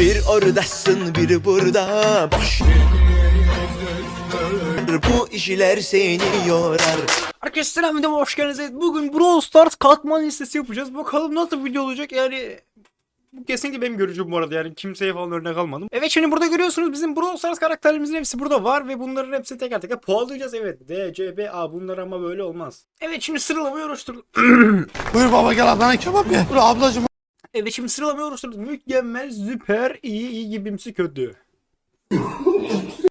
Bir oradasın biri burada Boş Bu işler seni yorar Arkadaşlar selam hoş geldiniz. Evet, Bugün Brawl Stars katman listesi yapacağız. Bakalım nasıl bir video olacak yani bu kesinlikle benim görüşüm bu arada yani kimseye falan örnek almadım. Evet şimdi burada görüyorsunuz bizim Brawl Stars karakterlerimizin hepsi burada var ve bunların hepsi teker teker puanlayacağız. Evet D, C, B, A bunlar ama böyle olmaz. Evet şimdi sıralamayı oluşturduk. Buyur baba gel ablana kebap ye. Dur ablacım. Evet şimdi sıralamayı oluşturduk. Mükemmel, süper, iyi, iyi gibimsi kötü.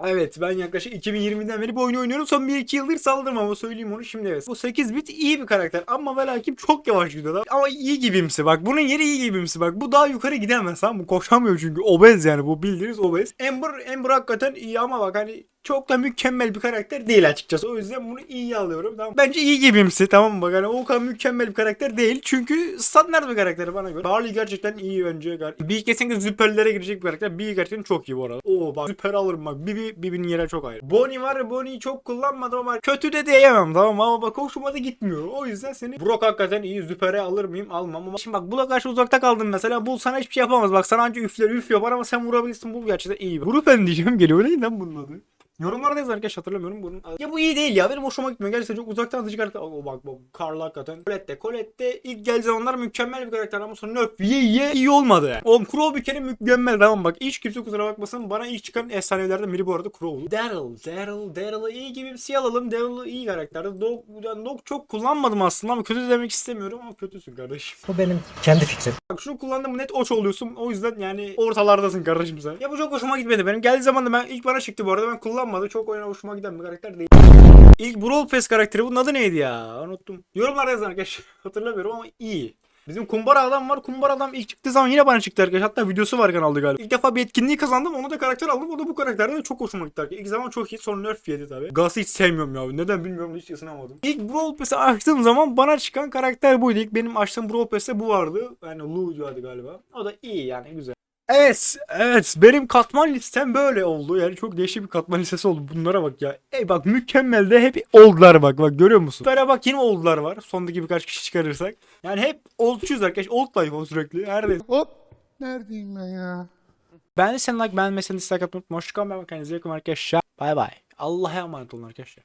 Evet ben yaklaşık 2020'den beri bu oyunu oynuyorum. Son 1-2 yıldır saldırmam ama söyleyeyim onu şimdi evet. Bu 8 bit iyi bir karakter ama ve lakin çok yavaş gidiyor da. Ama iyi gibimsi bak. Bunun yeri iyi gibimsi bak. Bu daha yukarı gidemez tamam mı? Koşamıyor çünkü. Obez yani bu bildiğiniz obez. Ember, Ember hakikaten iyi ama bak hani çok da mükemmel bir karakter değil açıkçası. O yüzden bunu iyi alıyorum. Tamam. Bence iyi gibimsi tamam mı? Bak o kadar mükemmel bir karakter değil. Çünkü standart bir karakter bana göre. Barley gerçekten iyi bence. Bir kesinlikle süperlere girecek bir karakter. Bir gerçekten çok iyi bu arada. Oo bak süper alırım bak. Bibi, Bibi'nin yeri çok ayrı. Bonnie var ya Bonnie'yi çok kullanmadım ama kötü de diyemem tamam mı? Ama bak hoşuma da gitmiyor. O yüzden seni Brock hakikaten iyi süpere alır mıyım? Almam ama şimdi bak Bull'a karşı uzakta kaldın mesela. Bull sana hiçbir şey yapamaz. Bak sana anca üfler üf yapar ama sen vurabilirsin. Bull gerçekten iyi. Grupen diyeceğim geliyor. Neydi lan bunun adı? Yorumlarda yazın arkadaşlar hatırlamıyorum bunun. Ya bu iyi değil ya benim hoşuma gitmiyor. Gerçekten çok uzaktan atıcı karakter. Oo bak bak Carl hakikaten. Colette Colette ilk geldiği zamanlar mükemmel bir karakter ama sonra nerf ye ye iyi olmadı yani. Oğlum Crow bir kere mükemmel tamam bak. Hiç kimse kusura bakmasın bana ilk çıkan efsanelerden biri bu arada Crow'du. Daryl, Daryl, Daryl'ı iyi gibi bir şey alalım. Daryl iyi karakterdi. Dog, yani Dog çok kullanmadım aslında ama kötü demek istemiyorum ama kötüsün kardeşim. Bu benim kendi fikrim. Bak şunu kullandım net oç oluyorsun. O yüzden yani ortalardasın kardeşim sen. Ya bu çok hoşuma gitmedi benim. Geldiği zaman da ben ilk bana çıktı bu arada ben kullanmadım. Çok oyuna hoşuma giden bir karakter değil. İlk Brawl Pass karakteri bunun adı neydi ya? Unuttum. Yorumlarda yazın arkadaşlar. Hatırlamıyorum ama iyi. Bizim kumbara adam var. Kumbara adam ilk çıktığı zaman yine bana çıktı arkadaşlar. Hatta videosu var kanalda galiba. İlk defa bir etkinliği kazandım. Onu da karakter aldım. O da bu karakterden de çok hoşuma gitti arkadaşlar. İlk zaman çok iyi. Sonra nerf yedi tabi. Gas'ı hiç sevmiyorum ya. Neden bilmiyorum. Hiç ısınamadım. İlk Brawl Pass'i açtığım zaman bana çıkan karakter buydu. İlk benim açtığım Brawl Pass'te bu vardı. Yani Lu vardı galiba. O da iyi yani güzel. Evet, evet. Benim katman listem böyle oldu. Yani çok değişik bir katman listesi oldu. Bunlara bak ya. Ey bak mükemmel de hep oldlar bak. Bak görüyor musun? Böyle bak yine oldlar var. Sondaki birkaç kişi çıkarırsak. Yani hep oldçuyuz arkadaş. Old life sürekli. Her neyse. Hop. Neredeyim ben ya? Beğendiyseniz like beğenmezseniz dislike atmayı unutmayın. Hoşçakalın. Ben kendinize iyi bakın arkadaşlar. Bay bay. Allah'a emanet olun arkadaşlar.